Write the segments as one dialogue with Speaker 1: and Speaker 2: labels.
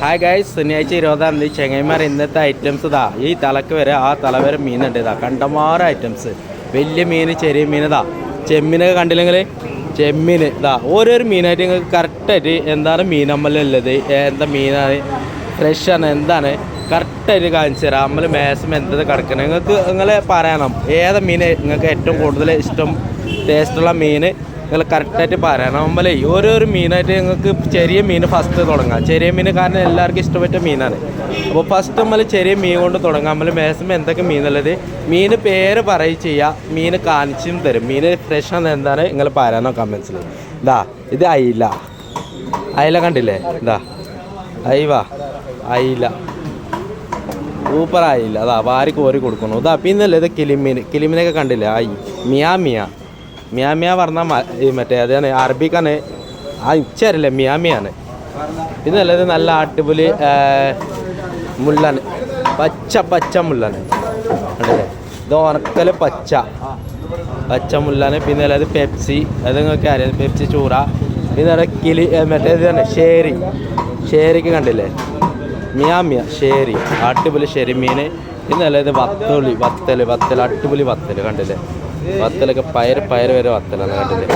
Speaker 1: Hi guys ശനിയാഴ്ച ഇരുപതാം തീയതി ചെങ്ങൈമാർ ഇന്നത്തെ ഐറ്റംസ് ഇതാ. ഈ തലക്ക് വരെ ആ തല വരെ മീനുണ്ട് ഇതാ. കണ്ടമാറ ഐറ്റംസ് വലിയ മീൻ ചെറിയ മീൻ ഇതാ. ചെമ്മീനൊക്കെ കണ്ടില്ലെങ്കിൽ ചെമ്മീൻ ഇതാ. ഓരോരോ മീനായിട്ട് നിങ്ങൾക്ക് കറക്റ്റായിട്ട് എന്താണ് മീൻ ഉള്ളത്? എന്താ മീനാണ്? ഫ്രഷാണ് എന്താണ്? കറക്റ്റായിട്ട് കാണിച്ചു തരാം. നമ്മൾ മാക്സിമം എന്തത് കിടക്കണം? നിങ്ങൾക്ക് നിങ്ങൾ പറയണം ഏതാ മീൻ നിങ്ങൾക്ക് ഏറ്റവും കൂടുതൽ ഇഷ്ടം? ടേസ്റ്റുള്ള മീൻ നിങ്ങൾ കറക്റ്റായിട്ട് പറയണം. ഓരോ ഓരോരോ മീനായിട്ട് നിങ്ങൾക്ക് ചെറിയ മീൻ ഫസ്റ്റ് തുടങ്ങാം. ചെറിയ മീൻ കാരണം എല്ലാവർക്കും ഇഷ്ടപ്പെട്ട മീനാണ്. അപ്പോൾ ഫസ്റ്റ് നമ്മൾ ചെറിയ മീൻ കൊണ്ട് തുടങ്ങാം. നമ്മൾ മാക്സിമം എന്തൊക്കെ മീനുള്ളത്? മീൻ പേര് പറയുക ചെയ്യുക മീൻ കാണിച്ചും തരും. മീൻ ഫ്രഷ് ആണ് എന്താണ്? നിങ്ങൾ പറയാനോ കമൻസിൽ ഇതാ ഇത് അയില. അയില കണ്ടില്ലേ? ഇതാ അയവാ. അയില. സൂപ്പർ ആയില്ല അതാ വാരി കോരി കൊടുക്കുന്നു. ഇതാ പിന്നല്ലേ ഇത് കിളിമീൻ. കിളിമീനൊക്കെ കണ്ടില്ലേ? ആയി മിയാ മിയ. മിയാ മിയാ പറഞ്ഞാൽ മറ്റേ അതാണ് അറബിക്കാണ്. ആ ഇച്ചറിയില്ല മിയാമിയാണ്. ഇത് നല്ല അടിപൊളി ആ, മുള്ളാണ്. പച്ച പച്ച മുള്ളാണ്. ഇത് ഉണക്കൽ പച്ച. പച്ച മുള്ളാണ്. പിന്നെ അല്ലാതെ പെപ്സി അത് നിങ്ങൾക്ക് അറിയാം. പെപ്സി ചൂറ. പിന്നെ കിളി മറ്റേ ഇതാണ് ഷേരി ഷേരിക്ക് കണ്ടില്ലേ? മിയാമിയ ഷേരി അടിപൊളി ഷെരി മീൻ ഇന്നല്ല ഇത് വത്തൽ വത്തൽ വത്തൽ അടിപൊളി വത്തൽ കണ്ടില്ലേ? വത്തലൊക്കെ പയർ പയർ വരെ വത്തലാണ് കണ്ടില്ലേ?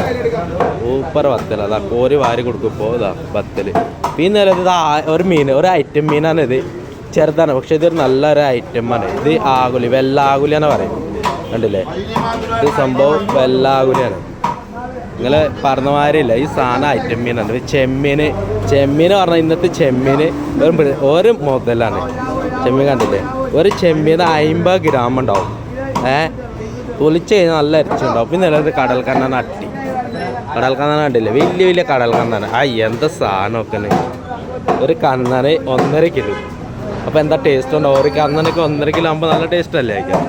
Speaker 1: സൂപ്പർ വത്തല. അതാ കോരി വാരി കൊടുക്കുമ്പോൾ ഇതാ വത്തൽ. പിന്നെ ഇത് ഒരു മീൻ ഒരു ഐറ്റം മീനാണ് ഇത്. ചെറുതാണ് പക്ഷെ ഇതൊരു നല്ലൊരു ഐറ്റം ആണ്. ഇത് ആകുലി വെള്ള ആകുലിയാണ് പറയും കണ്ടില്ലേ? ഇത് സംഭവം വെല്ലാകുലിയാണ് നിങ്ങൾ പറഞ്ഞ മാതിരില്ല ഈ സാധനം ഐറ്റം മീനാണ്. ചെമ്മീൻ ചെമ്മീൻ പറഞ്ഞാൽ ഇന്നത്തെ ചെമ്മീൻ ഒരു ഒരു മുതലാണ്. ചെമ്മീൻ കണ്ടില്ലേ? ഒരു ചെമ്മീൻ അമ്പത് ഗ്രാം ഉണ്ടാവും. ഏ? തൊലിച്ച് കഴിഞ്ഞാൽ നല്ല ഇറച്ചിണ്ടാവും പിന്നെ ഉള്ളത് കടൽ കണ്ണാൻ അട്ടി കടൽ കണ്ണാൻ കണ്ടില്ലേ? വലിയ വലിയ കടൽ കണ്ണാൻ ആ എന്താ സാധനമൊക്കെ ഒരു കണ്ണന് ഒന്നര കിലോ. അപ്പോൾ എന്താ ടേസ്റ്റ് ഉണ്ടാവും ഒരു കണ്ണനൊക്കെ ഒന്നര കിലോ ആകുമ്പോൾ നല്ല ടേസ്റ്റ് അല്ലേ കഴിക്കാൻ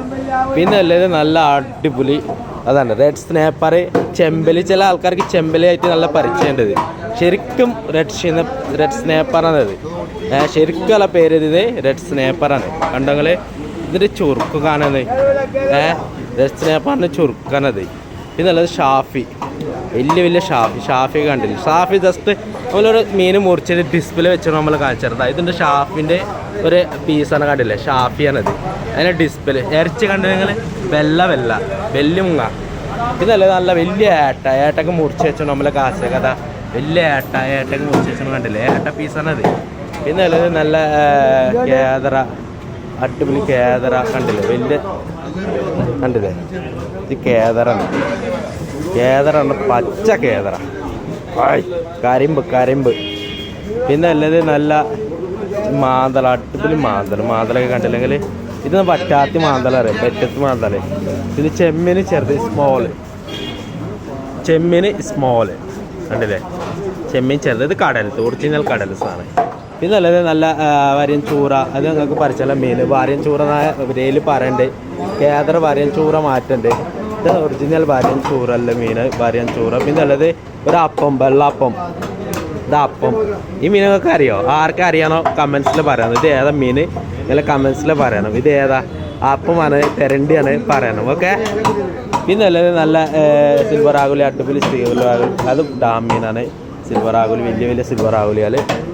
Speaker 1: പിന്നെ അല്ലേ നല്ല അടിപൊളി അതാണ്. റെഡ് സ്നേപ്പർ ചെമ്പലി. ചില ആൾക്കാർക്ക് ചെമ്പലിയായിട്ട് നല്ല പരിചയമുണ്ട് ശരിക്കും റെഡ് ഷിന റെഡ് സ്നേപ്പറാണത് ശരിക്കുള്ള പേര് ഇത്. റെഡ് സ്നേപ്പറാണ് കണ്ടങ്ങൾ ഇതിന്റെ ചുറുക്ക് കാണുന്നത് ഏ റെഡ് സ്നേപ്പറിന്റെ ചുറുക്കാണത് പിന്നെ ഉള്ളത് ഷാഫി. വലിയ വലിയ ഷാഫി. ഷാഫി കണ്ടില്ല? ഷാഫി ജസ്റ്റ് നമ്മളൊരു മീൻ മുറിച്ചിട്ട് ഡിസ്പ്ലേ വെച്ചിട്ട് നമ്മൾ കാണിച്ചിരുന്നത് ഇതിന്റെ ഷാഫിന്റെ ഒരു പീസാണ് കണ്ടില്ലേ? ഷാഫിയാണത്. അതിന്റെ ഡിസ്പ്ലേ ഇറച്ചി കണ്ടു നിങ്ങൾ വെല്ല വെല്ലി മുങ്ങ. ഇതല്ലേ നല്ല വലിയ ഏട്ട. ഏട്ടക്ക് മുറിച്ച് വെച്ചു നമ്മളെ കാശ് കഥ. വലിയ ഏട്ട. ഏട്ടക്ക് മുറിച്ച് വെച്ചു കണ്ടില്ലേ? ഏട്ട പീസാണത് പിന്നെ നല്ല കേദറ അടിപൊളി കേദറ കണ്ടില്ലേ? വലിയ കണ്ടില്ലേ? ഇത് കേദറാണ്. കേദറാണ് പച്ച കേദറ. കരിമ്പ് കരിമ്പ്. പിന്നെ അല്ലത് നല്ല മാന്തള അടിപൊളി മാന്തൽ മാന്തലൊക്കെ കണ്ടില്ലെങ്കിൽ ഇത് പറ്റാത്ത മാന്തല അറിയാം. പറ്റത്ത് മാന്തല ഇത് ചെമ്മീന് ചെറുത് സ്മോൾ ചെമ്മീന് സ്മോൾ കണ്ടില്ലേ? ചെമ്മീൻ ചെറുത്. ഇത് കടൽ ഒറിജിനൽ കടൽ സാധനം. പിന്നെ അല്ലാതെ നല്ല വരയൻ ചൂറ അത് നിങ്ങൾക്ക് പരിചയമുള്ള മീൻ വാര്യൻ ചൂറ വിലയിൽ പറയണ്ട്. കേദർ വരയൻ ചൂറ മാറ്റുണ്ട്. ഇത് ഒറിജിനൽ വരയൻ ചൂറല്ല മീൻ വരയൻ ചൂറ. പിന്നെ ഉള്ളത് ഒരു അപ്പം വെള്ളപ്പം അപ്പം. ഈ മീൻ നിങ്ങൾക്ക് അറിയോ? ആർക്കും അറിയാനോ കമൻസിൽ പറയണം. ഇത് ഏതാ മീൻ? നിങ്ങൾ കമൻസിൽ പറയണം. ഇത് ഏതാ? അപ്പമാണ് തെരണ്ടിയാണ് പറയണം. ഓക്കെ പിന്നെ ഉള്ളത് നല്ല സിൽവർ ആകുലി അട്ടുപുലി ആകുലി അത് ഡാം മീനാണ്. സിൽവർ ആകുലി വലിയ വലിയ സിൽവർ ആകുലികൾ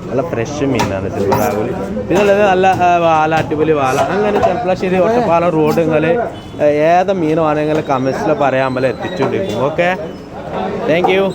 Speaker 1: നല്ല ഫ്രഷ് മീനാണ് സിൽവർ ആകുലി പിന്നെ നല്ല വാല അടിപൊളി വാല. അങ്ങനെ ചെറുപ്പളശ്ശേരി ഒറ്റപ്പാലം റോഡ് നിങ്ങൾ ഏത് മീൻ വേണമെങ്കിൽ കമൻസിൽ പറയാൻ പോലെ എത്തിച്ചുകൊണ്ടിരിക്കും ഓക്കെ താങ്ക് യു